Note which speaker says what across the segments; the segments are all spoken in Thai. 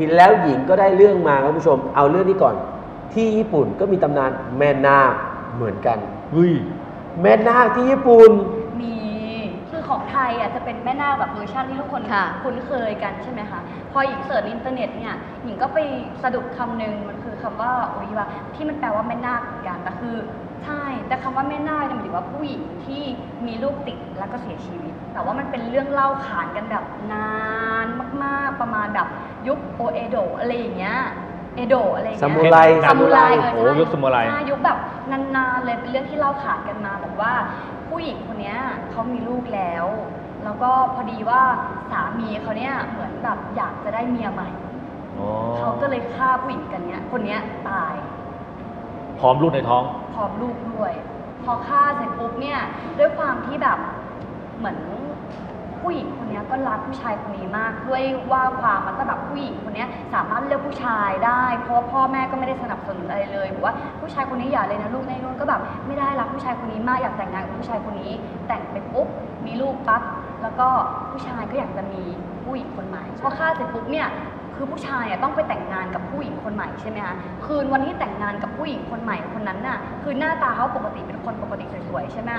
Speaker 1: ผิดแล้วหญิงก็ได้เรื่องมาครับผู้ชม เอาเรื่องนี้ก่อน ที่ญี่ปุ่นก็มีตำนานแม่นาคเหมือนกัน
Speaker 2: เฮ้ย
Speaker 1: แม่นาคที่ญี่ปุ่น
Speaker 3: มีคือของไทยอะจะเป็นแม่นาคแบบเวอร์ชันที่ทุกคน
Speaker 4: ค่ะ
Speaker 3: คุ้นเคยกันใช่ไหมคะพอหญิงเสิร์ชในอินเทอร์เน็ตเนี่ยหญิงก็ไปสะดุดคำหนึ่งมันคือคำว่าโอยิวะที่มันแปลว่าแม่นาคเหมือนกันแต่คือใช่แต่คำว่าแม่นาคเนี่ยหมายถึงว่าผู้หญิงที่มีลูกติดแล้วก็เสียชีวิต แต่ว่ามันเป็นเรื่องเล่าขานกันแบบนาน แบบยุคโอเอโดะอะไรอย่างเงี้ยเอโดะอะไรอย่าง
Speaker 1: ซา
Speaker 3: เงี้ย
Speaker 1: มูไร
Speaker 3: ซามูไร
Speaker 2: โอ้โหยุคซามูไร
Speaker 3: ใช่ยุคแบบนานๆเลยเป็นเรื่องที่เล่าขานกันมาบอกว่าผู้หญิงคนเนี้ยเขามีลูกแล้ว แล้วก็พอดีว่าสามีเขาเนี่ยเหมือนแบบอยากจะได้เมียใหม่
Speaker 2: อ๋อ
Speaker 3: เขาก็เลยฆ่าผู้หญิงกันเนี้ยคนเนี้ยตาย
Speaker 2: พร้อมลูกในท้อง
Speaker 3: พร้อมลูกด้วย พอฆ่าเสร็จปุ๊บเนี่ยด้วยความที่แบบเหมือน ผู้หญิงคนนี้ก็รักผู้ชายคนนี้มาก ด้วยว่าความมันก็แบบผู้หญิงคนนี้สามารถเลือกผู้ชายได้ เพราะว่าพ่อแม่ก็ไม่ได้สนับสนุนอะไรเลยบอกว่าผู้ชายคนนี้อย่าเลยนะลูกในนู่นก็แบบไม่ได้รักผู้ชายคนนี้มากอยากแต่งงานกับผู้ชายคนนี้ แต่งไปปุ๊บมีลูกปั๊บแล้วก็ผู้ชายก็อยากจะมีผู้หญิงคนใหม่พอฆ่าเสร็จปุ๊บเนี่ยคือผู้ชายอะต้องไปแต่งงานกับผู้หญิงคนใหม่ใช่ไหมคะคืนวันที่แต่งงานกับผู้หญิงคนใหม่คนนั้นน่ะ คือหน้าตาเขาปกติเป็นคนปกติสวยๆใช่ไหม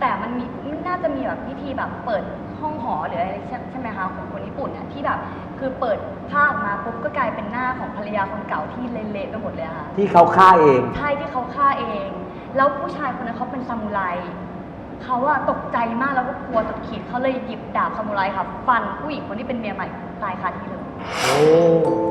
Speaker 3: แต่มันมีมันน่าจะมีแบบพิธีแบบเปิด ห้องหอหรืออะไรใช่ใช่ไหมคะของคนญี่ปุ่นน่ะที่แบบคือเปิดผ้าออกมาปุ๊บก็กลายเป็นหน้าของภรรยาคนเก่าที่เละๆไปหมดเลยอะค่ะ
Speaker 1: ที่เขาฆ่าเอง
Speaker 3: ใช่ที่เขาฆ่าเอง แล้วผู้ชายคนนั้นเขาเป็นซามูไรเขาอะตกใจมากแล้วก็กลัวสุดขีดเขาเลยหยิบดาบซามูไรค่ะฟันผู้หญิงคนที่เป็นเมียใหม่ตายคาที่เลย
Speaker 1: โอ้